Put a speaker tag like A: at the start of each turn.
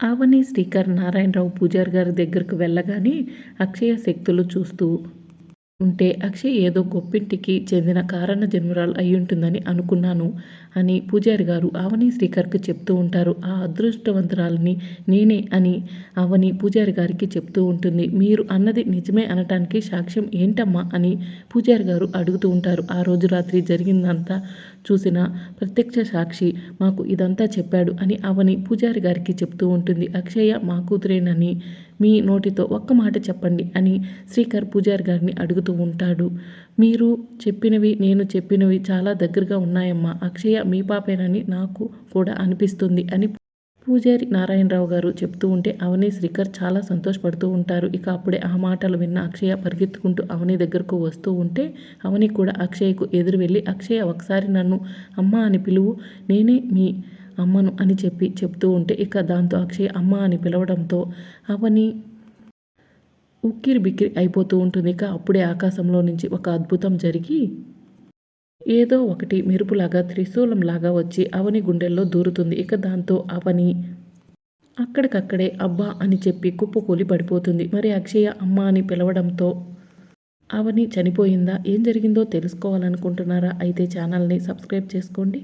A: ఆవని శ్రీకర్ నారాయణరావు పూజారి గారి దగ్గరకు వెళ్ళగానే అక్షయ శక్తులు చూస్తూ ఉంటే అక్షయ్ ఏదో గొప్పింటికి చెందిన కారణ జన్మరాలు అయి ఉంటుందని అనుకున్నాను అని పూజారి గారు అవని శ్రీకర్కి చెప్తూ ఉంటారు. ఆ అదృష్టవంతురాలని నేనే అని అవని పూజారి గారికి చెప్తూ ఉంటుంది. మీరు అన్నది నిజమే అనటానికి సాక్ష్యం ఏంటమ్మా అని పూజారి గారు అడుగుతూ ఉంటారు. ఆ రోజు రాత్రి జరిగిందంతా చూసిన ప్రత్యక్ష సాక్షి మాకు ఇదంతా చెప్పాడు అని అవని పూజారి గారికి చెప్తూ ఉంటుంది. అక్షయ మా కూతురేనని మీ నోటితో ఒక్క మాట చెప్పండి అని శ్రీకర్ పూజారి గారిని అడుగుతూ ఉంటాడు. మీరు చెప్పినవి నేను చెప్పినవి చాలా దగ్గరగా ఉన్నాయమ్మా. అక్షయ మీ పాపేనని నాకు కూడా అనిపిస్తుంది అని పూజారి నారాయణరావు గారు చెప్తూ ఉంటే అవని శ్రీకర్ చాలా సంతోషపడుతూ ఉంటారు. ఇక అప్పుడే ఆ మాటలు విన్న అక్షయ పరిగెత్తుకుంటూ అవని దగ్గరకు వస్తూ ఉంటే అవని కూడా అక్షయకు ఎదురు వెళ్ళి అక్షయ ఒకసారి నన్ను అమ్మ అని పిలువు. నేనే మీ అమ్మను అని చెప్పి చెప్తూ ఉంటే ఇక దాంతో అక్షయ్ అమ్మ అని పిలవడంతో అవని ఉక్కిరి బిక్కిరి అయిపోతూ ఉంటుంది. ఇక అప్పుడే ఆకాశంలో నుంచి ఒక అద్భుతం జరిగి ఏదో ఒకటి మెరుపులాగా త్రిశూలంలాగా వచ్చి అవని గుండెల్లో దూరుతుంది. ఇక దాంతో అవని అక్కడికక్కడే అబ్బా అని చెప్పి కుప్పకూలి పడిపోతుంది. మరి అక్షయ అమ్మ అని పిలవడంతో అవని చనిపోయిందా? ఏం జరిగిందో తెలుసుకోవాలనుకుంటున్నారా? అయితే ఛానల్ని సబ్స్క్రైబ్ చేసుకోండి.